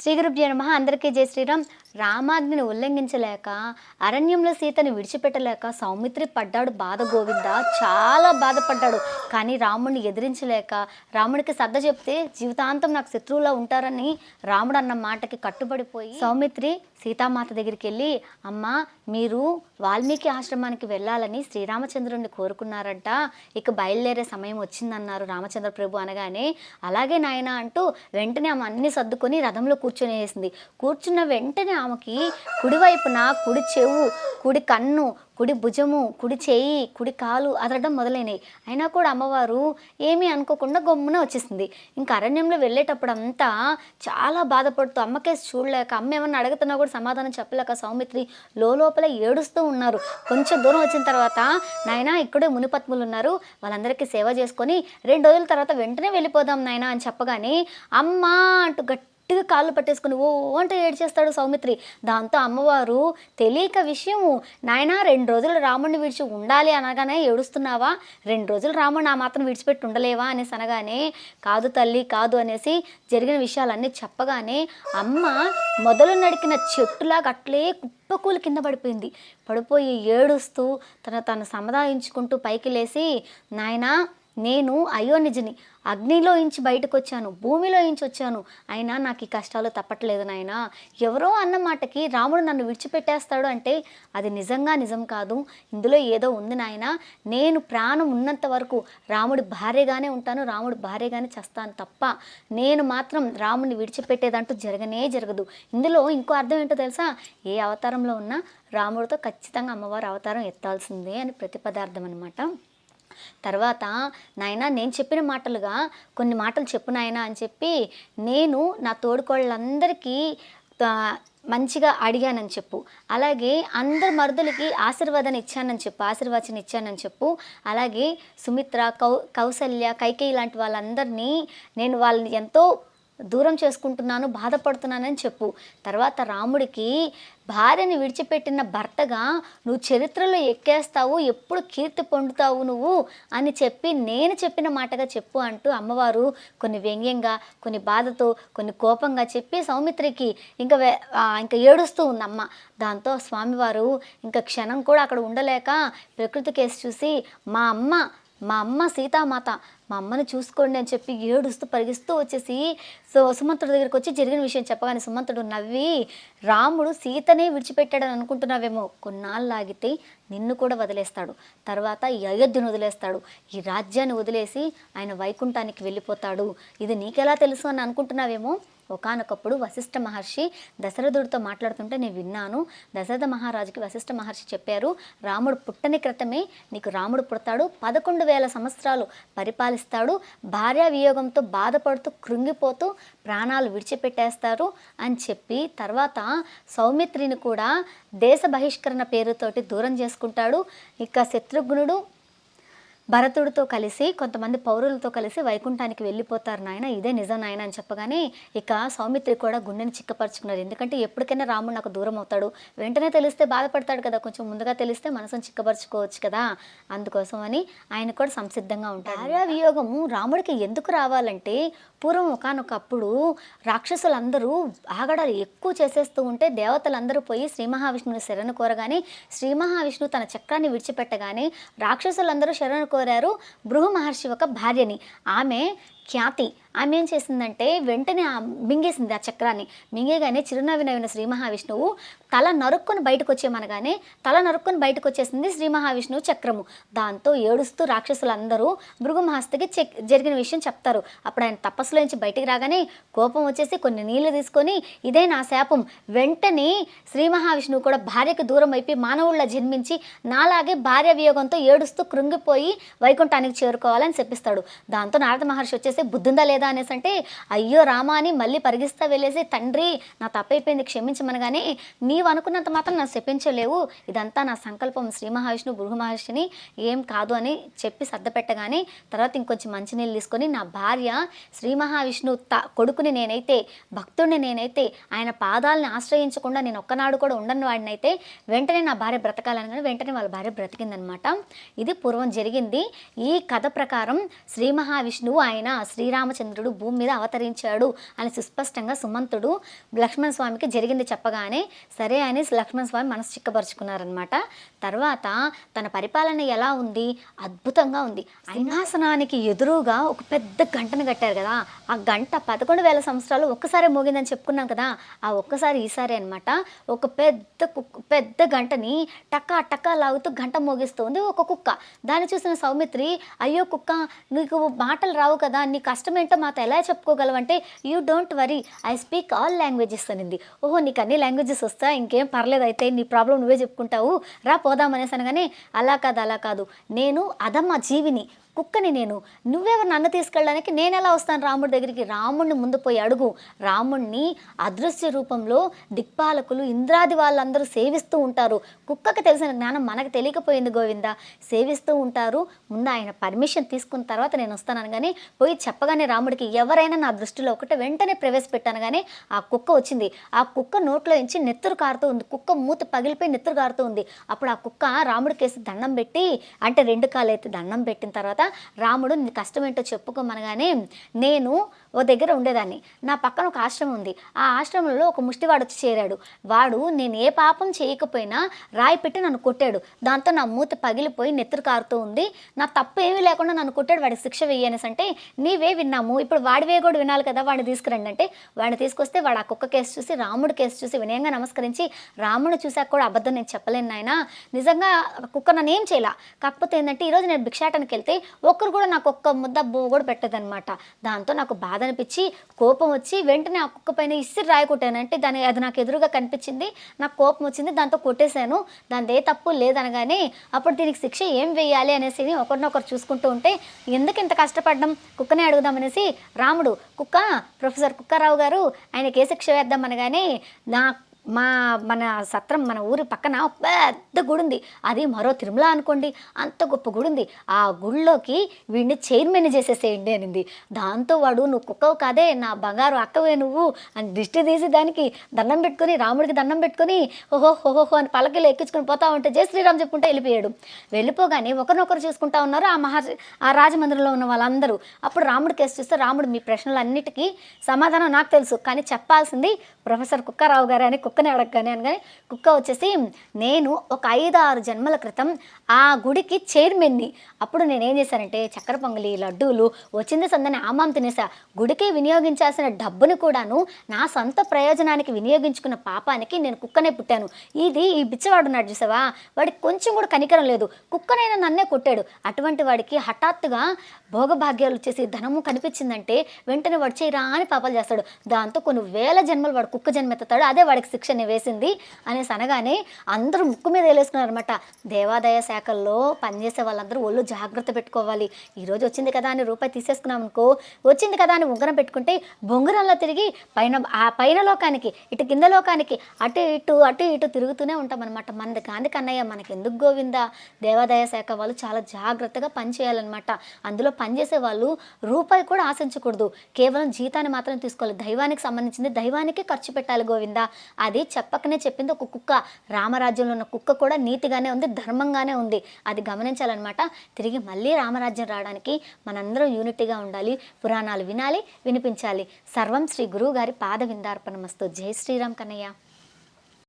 శ్రీ గురుభ్యో నమ. అందరికీ జై శ్రీరామ్. రామాజ్ఞని ఉల్లంఘించలేక అరణ్యంలో సీతని విడిచిపెట్టలేక సౌమిత్రి పడ్డాడు బాధ గోవింద? చాలా బాధపడ్డాడు. కానీ రాముడిని ఎదిరించలేక రాముడికి సర్ద చెప్తే జీవితాంతం నాకు శత్రువులా ఉంటారని రాముడు అన్న మాటకి కట్టుబడిపోయి సౌమిత్రి సీతామాత దగ్గరికి వెళ్ళి అమ్మ మీరు వాల్మీకి ఆశ్రమానికి వెళ్ళాలని శ్రీరామచంద్రుడిని కోరుకున్నారంట. ఇక బయలుదేరే సమయం వచ్చిందన్నారు రామచంద్ర ప్రభు అనగానే. అలాగే నాయన అంటూ వెంటనే ఆమె అన్ని సర్దుకొని రథంలో కూర్చొనేసింది కూర్చున్న వెంటనే ఆమెకి కుడివైపున కుడి చెవు కుడి కన్ను కుడి భుజము కుడి చేయి కుడి కాలు అదరడం మొదలైనవి అయినా కూడా అమ్మవారు ఏమీ అనుకోకుండా గమ్మున వచ్చేసింది. ఇంకా అరణ్యంలో వెళ్ళేటప్పుడు అంతా చాలా బాధపడుతూ అమ్మకేసి చూడలేక అమ్మ ఏమన్నా అడుగుతున్నా కూడా సమాధానం చెప్పలేక సౌమిత్రి లోపల ఏడుస్తూ ఉన్నారు. కొంచెం దూరం వచ్చిన తర్వాత నాయన ఇక్కడే మునిపత్ములు ఉన్నారు. వాళ్ళందరికీ సేవ చేసుకొని రెండు రోజుల తర్వాత వెంటనే వెళ్ళిపోదాం నాయన అని చెప్పగానే అమ్మ అంటూ గట్టి గట్టిగా కాళ్ళు పట్టేసుకుని ఓ అంట ఏడ్చేస్తాడు సౌమిత్రి. దాంతో అమ్మవారు తెలియక విషయము. నాయనా రెండు రోజులు రాముడిని విడిచి ఉండాలి అనగానే ఏడుస్తున్నావా? రెండు రోజులు రాముడిని ఆ మాత్రం విడిచిపెట్టి ఉండలేవా? అనేసి అనగానే కాదు తల్లి కాదు అనేసి జరిగిన విషయాలన్నీ చెప్పగానే అమ్మ మొదలు నడికిన చెట్టులాగా అట్లే కుప్పకూలు కింద పడిపోయింది. పడిపోయి ఏడుస్తూ తన తను సముదాయించుకుంటూ పైకి లేచి నాయనా నేను అయోనిజని అగ్నిలో ఇంచి బయటకు వచ్చాను భూమిలో ఇంచి వచ్చాను అయినా నాకు ఈ కష్టాలు తప్పట్లేదు నాయన. ఎవరో అన్న మాటకి రాముడు నన్ను విడిచిపెట్టేస్తాడు అంటే అది నిజంగా నిజం కాదు. ఇందులో ఏదో ఉంది నాయన. నేను ప్రాణం ఉన్నంత వరకు రాముడి భార్యగానే ఉంటాను రాముడి భార్యగానే చేస్తాను తప్ప నేను మాత్రం రాముడిని విడిచిపెట్టేదంటూ జరగనే జరగదు. ఇందులో ఇంకో అర్థం ఏంటో తెలుసా? ఏ అవతారంలో ఉన్నా రాముడితో ఖచ్చితంగా అమ్మవారు అవతారం ఎత్తాల్సిందే అని ప్రతిపదార్థం అనమాట తర్వాత నాయన నేను చెప్పిన మాటలుగా కొన్ని మాటలు చెప్పు నాయన అని చెప్పి నేను నా తోడుకోళ్ళందరికీ మంచిగా అడిగానని చెప్పు. అలాగే అందరి మరుదులకి ఆశీర్వాదాన్ని ఇచ్చానని చెప్పు ఆశీర్వాదం ఇచ్చానని చెప్పు. అలాగే సుమిత్ర కౌ కౌసల్య కైకేయి లాంటి వాళ్ళందరినీ నేను వాళ్ళని ఎంతో దూరం చేసుకుంటున్నాను బాధపడుతున్నానని చెప్పు. తర్వాత రాముడికి భార్యని విడిచిపెట్టిన భర్తగా నువ్వు చరిత్రలో ఎక్కేస్తావు ఎప్పుడు కీర్తి పొందుతావు నువ్వు? అని చెప్పి నేను చెప్పిన మాటగా చెప్పు అంటూ అమ్మవారు కొన్ని వ్యంగ్యంగా కొన్ని బాధతో కొన్ని కోపంగా చెప్పి సౌమిత్రికి ఇంకా ఇంకా ఏడుస్తూ ఉందమ్మ దాంతో స్వామివారు ఇంకా క్షణం కూడా అక్కడ ఉండలేక ప్రకృతి కేసు చూసి మా అమ్మ మా అమ్మ సీతామాత మా అమ్మని చూసుకోండి అని చెప్పి ఏడుస్తూ పరిగిస్తూ వచ్చేసి సో సుమంతుడి దగ్గరికి వచ్చి జరిగిన విషయం చెప్పగానే సుమంతుడు నవ్వి రాముడు సీతనే విడిచిపెట్టాడని అనుకుంటున్నావేమో. కొన్నాళ్ళు లాగితే నిన్ను కూడా వదిలేస్తాడు. తర్వాత ఈ అయోధ్యను వదిలేస్తాడు. ఈ రాజ్యాన్ని వదిలేసి ఆయన వైకుంఠానికి వెళ్ళిపోతాడు. ఇది నీకెలా తెలుసు అని అనుకుంటున్నావేమో? ఒకనొకప్పుడు వశిష్ఠ మహర్షి దశరథుడితో మాట్లాడుతుంటే నేను విన్నాను. దశరథ మహారాజుకి వశిష్ఠ మహర్షి చెప్పారు రాముడు పుట్టని క్రితమే నీకు రాముడు పుడతాడు పదకొండు వేల సంవత్సరాలు పరిపాలిస్తాడు భార్యా వియోగంతో బాధపడుతూ కృంగిపోతూ ప్రాణాలు విడిచిపెట్టేస్తారు అని చెప్పి తర్వాత సౌమిత్రిని కూడా దేశ బహిష్కరణ పేరుతోటి దూరం చేసుకుంటాడు. ఇక శత్రుఘ్నుడు భరతుడితో కలిసి కొంతమంది పౌరులతో కలిసి వైకుంఠానికి వెళ్ళిపోతారు నాయన. ఇదే నిజం నాయన అని చెప్పగానే ఇక సౌమిత్రి కూడా గుండెని చిక్కపరుచుకున్నారు. ఎందుకంటే ఎప్పటికైనా రాముడు నాకు దూరం అవుతాడు. వెంటనే తెలిస్తే బాధపడతాడు కదా. కొంచెం ముందుగా తెలిస్తే మనసును చిక్కపరుచుకోవచ్చు కదా. అందుకోసం అని ఆయన కూడా సంసిద్ధంగా ఉంటారు. భార్యా వియోగము రాముడికి ఎందుకు రావాలంటే పూర్వం ఒకనొకప్పుడు రాక్షసులందరూ ఆగడాలు ఎక్కువ చేసేస్తూ ఉంటే దేవతలందరూ పోయి శ్రీ మహావిష్ణువుని శరణు కోరగానే శ్రీ మహావిష్ణువు తన చక్రాన్ని విడిచిపెట్టగానే రాక్షసులందరూ శరణు కోరారు బృహ మహర్షి ఒక భార్యని. ఆమె ఖ్యాతి. ఆమె ఏం చేసిందంటే వెంటనే ఆ మింగేసింది ఆ చక్రాన్ని. మింగేగానే చిరునవ్వి నవ్విన శ్రీ మహావిష్ణువు తల నరుక్కొని బయటకు వచ్చేమనగానే తల నరుక్కొని బయటకు వచ్చేసింది శ్రీ మహావిష్ణువు చక్రము. దాంతో ఏడుస్తూ రాక్షసులందరూ భృగు చెక్ జరిగిన విషయం చెప్తారు. అప్పుడు ఆయన తపస్సులోంచి బయటికి రాగానే కోపం వచ్చేసి కొన్ని నీళ్ళు తీసుకొని ఇదే నా శాపం. వెంటనే శ్రీ మహావిష్ణువు కూడా భార్యకు దూరం అయిపోయి మానవుళ్ళ జన్మించి నాలాగే భార్య వియోగంతో ఏడుస్తూ కృంగిపోయి వైకుంఠానికి చేరుకోవాలని చెప్పిస్తాడు. దాంతో నారద మహర్షి వచ్చేసి బుద్ధుందా లేదా అనేసి అంటే అయ్యో రామా అని మళ్ళీ పరిగిస్తా వెళ్ళేసి తండ్రి నా తప్పైపోయింది క్షమించమనగానే నీవు అనుకున్నంత మాత్రం నా శపించలేవు. ఇదంతా నా సంకల్పం. శ్రీ మహావిష్ణు భృగు మహర్షిని ఏం కాదు అని చెప్పి సర్దపెట్టగానే తర్వాత ఇంకొంచెం మంచినీళ్ళు తీసుకొని నా భార్య శ్రీ మహావిష్ణు త కొడుకుని నేనైతే భక్తుడిని నేనైతే ఆయన పాదాలని ఆశ్రయించకుండా నేను ఒక్కనాడు కూడా ఉండని అయితే వెంటనే నా భార్య బ్రతకాలని కానీ వెంటనే వాళ్ళ భార్య బ్రతికిందనమాట. ఇది పూర్వం జరిగింది. ఈ కథ ప్రకారం శ్రీ మహావిష్ణువు ఆయన శ్రీరామచంద్రుడు భూమి మీద అవతరించాడు అని సుస్పష్టంగా సుమంతుడు లక్ష్మణ స్వామికి జరిగింది చెప్పగానే సరే అని లక్ష్మణ స్వామి మనసు చిక్కపరుచుకున్నారనమాట తర్వాత తన పరిపాలన ఎలా ఉంది? అద్భుతంగా ఉంది. సింహాసనానికి ఎదురుగా ఒక పెద్ద గంటను కట్టారు కదా. ఆ గంట పదకొండు వేల సంవత్సరాలు ఒక్కసారి మోగిందని చెప్పుకున్నాం కదా. ఆ ఒక్కసారి ఈసారి అనమాట ఒక పెద్ద కుక్క పెద్ద గంటని టకా టకా లాగుతూ గంట మోగిస్తుంది ఒక కుక్క. దాన్ని చూసిన సౌమిత్రి అయ్యో కుక్క నీకు మాటలు రావు కదా నీ నీ కష్టం ఏంటో మాతో ఎలా చెప్పుకోగలవంటే you don't worry I speak all languages అనింది. ఓహో నీకు అన్ని లాంగ్వేజెస్ వస్తా ఇంకేం పర్లేదు అయితే నీ ప్రాబ్లం నువ్వే చెప్పుకుంటావు. రా పోదాం అనేసి అనగానే అలా కాదు అలా కాదు. నేను అదమ్మ జీవిని కుక్కని నేను నువ్వెవరు నన్ను తీసుకెళ్ళడానికి నేను ఎలా వస్తాను రాముడి దగ్గరికి? రాముడిని ముందు పోయి అడుగు. రాముణ్ణి అదృశ్య రూపంలో దిక్పాలకులు ఇంద్రాది వాళ్ళందరూ సేవిస్తూ ఉంటారు. కుక్కకి తెలిసిన జ్ఞానం మనకు తెలియకపోయింది గోవింద. సేవిస్తూ ఉంటారు. ముందు ఆయన పర్మిషన్ తీసుకున్న తర్వాత నేను వస్తాను కానీ పోయి చెప్పగానే రాముడికి ఎవరైనా నా దృష్టిలో ఒకటి వెంటనే ప్రవేశపెట్టాను కానీ ఆ కుక్క వచ్చింది. ఆ కుక్క నోట్లో ఇచ్చి నెత్తురు కారుతూ ఉంది. కుక్క మూత పగిలిపోయి నెత్తురు కారుతూ ఉంది. అప్పుడు ఆ కుక్క రాముడికేసి దండం పెట్టి అంటే రెండు కాలు అయితే దండం పెట్టిన తర్వాత రాముడు నీ కష్టం ఏంటో చెప్పుకోమనగానే నేను ఓ దగ్గర ఉండేదాన్ని. నా పక్కన ఒక ఆశ్రమం ఉంది. ఆ ఆశ్రమంలో ఒక ముష్టివాడు వచ్చి చేరాడు. వాడు నేను ఏ పాపం చేయకపోయినా రాయి పెట్టి నన్ను కొట్టాడు. దాంతో నా మూత పగిలిపోయి నెత్తురు కారుతూ ఉంది. నా తప్పు ఏమీ లేకుండా నన్ను కొట్టాడు. వాడికి శిక్ష వేయనేసి అంటే నీవే విన్నాము. ఇప్పుడు వాడివే కూడా వినాలి కదా. వాడిని తీసుకురండి. అంటే వాడిని తీసుకొస్తే వాడు ఆ కుక్క కేసు చూసి రాముడు కేసు చూసి వినయంగా నమస్కరించి రాముడు చూసాక కూడా అబద్ధం నేను చెప్పలేను నాయన. నిజంగా కుక్క నన్ను ఏం చేయాల? కాకపోతే ఏంటంటే ఈరోజు నేను భిక్షాటనకి వెళ్తే ఒక్కరు కూడా నాకు ఒక్క ముద్ద బువ్వ కూడా పెట్టదనమాట. దాంతో నాకు బాగా బాధ అనిపించి కోపం వచ్చి వెంటనే ఆ కుక్క పైన ఇసిరి రాయి కొట్టాను అంటే దాని అది నాకు ఎదురుగా కనిపించింది. నాకు కోపం వచ్చింది దాంతో కొట్టేశాను. దాని ఏ తప్పు లేదనగానే అప్పుడు దీనికి శిక్ష ఏం వేయాలి అనేసి ఒకరినొకరు చూసుకుంటూ ఉంటే ఎందుకు ఇంత కష్టపడ్డం? కుక్కనే అడుగుదామనేసి రాముడు కుక్క ప్రొఫెసర్ కుక్కారావు గారు ఆయనకి ఏ శిక్ష వేద్దాం అనగానే నా మా మన సత్రం మన ఊరి పక్కన ఒక పెద్ద గుడి ఉంది అది మరో తిరుమల అనుకోండి. అంత గొప్ప గుడి ఉంది ఆ గుడిలోకి వీడిని చైర్మన్ చేసేసేయండి అనింది. దాంతో వాడు నువ్వు కుక్కవు కాదే నా బంగారు అక్కవే నువ్వు అని దిష్టి తీసి దానికి దండం పెట్టుకొని రాముడికి దండం పెట్టుకొని ఓహో హోహో అని పలకలు ఎక్కించుకొని పోతా ఉంటే జై శ్రీరామ్ చెప్పుకుంటే వెళ్ళిపోయాడు. వెళ్ళిపోగానే ఒకరినొకరు చూసుకుంటా ఉన్నారు ఆ మహా ఆ రాజమందిరంలో ఉన్న వాళ్ళందరూ. అప్పుడు రాముడు కేసు చూస్తే రాముడు మీ ప్రశ్నలన్నిటికీ సమాధానం నాకు తెలుసు. కానీ చెప్పాల్సింది ప్రొఫెసర్ కుక్కారావు గారు అని కుక్క కుక్కని అడగగానే అనగానే కుక్క వచ్చేసి నేను ఒక ఐదు ఆరు జన్మల క్రితం ఆ గుడికి చైర్మన్ని. అప్పుడు నేనేం చేశానంటే చక్కెర పొంగలి లడ్డూలు వచ్చింది సందని ఆమాం తినేసా. గుడికి వినియోగించాల్సిన డబ్బుని కూడాను నా సొంత ప్రయోజనానికి వినియోగించుకున్న పాపానికి నేను కుక్కనే పుట్టాను. ఇది ఈ బిచ్చవాడు ఉన్నాడు చూసావా? వాడికి కొంచెం కూడా కనికరం లేదు. కుక్కనైనా నన్నే కొట్టాడు. అటువంటి వాడికి హఠాత్తుగా భోగభాగ్యాలు వచ్చేసి ధనము కనిపించిందంటే వెంటనే వాడు చేయరా అని పాపాలు చేస్తాడు. దాంతో కొన్ని వేల జన్మలు వాడు కుక్క జన్మెత్తాడు అదే వాడికి శిక్షని వేసింది అనేసి అనగానే అందరూ ముక్కు మీద వేలేసుకున్నారు అనమాట దేవాదాయ శాఖల్లో పనిచేసే వాళ్ళందరూ ఒళ్ళు జాగ్రత్త పెట్టుకోవాలి. ఈరోజు వచ్చింది కదా అని రూపాయి తీసేసుకున్నాం అనుకో వచ్చింది కదా అని ఉంగరం పెట్టుకుంటే బొంగరంలో తిరిగి పైన ఆ పైన లోకానికి ఇటు కింద లోకానికి అటు ఇటు అటు ఇటు తిరుగుతూనే ఉంటాం అనమాట మనది కాని కన్నయ్య మనకి ఎందుకు గోవిందా? దేవాదాయ శాఖ వాళ్ళు చాలా జాగ్రత్తగా పనిచేయాలన్నమాట అందులో పనిచేసే వాళ్ళు రూపాయి కూడా ఆశించకూడదు. కేవలం జీతాన్ని మాత్రం తీసుకోవాలి. దైవానికి సంబంధించింది దైవానికి ఖర్చు పెట్టాలి గోవిందా. అది చెప్పకనే చెప్పింది ఒక కుక్క. రామరాజ్యంలో ఉన్న కుక్క కూడా నీతిగానే ఉంది ధర్మంగానే ఉంది. అది గమనించాలన్నమాట. తిరిగి మళ్ళీ రామరాజ్యం రావడానికి మనందరం యూనిటీగా ఉండాలి పురాణాలు వినాలి వినిపించాలి. సర్వం శ్రీ గురువు గారి పాద విందార్పణమస్తు. జై శ్రీరామ్ కన్నయ్య.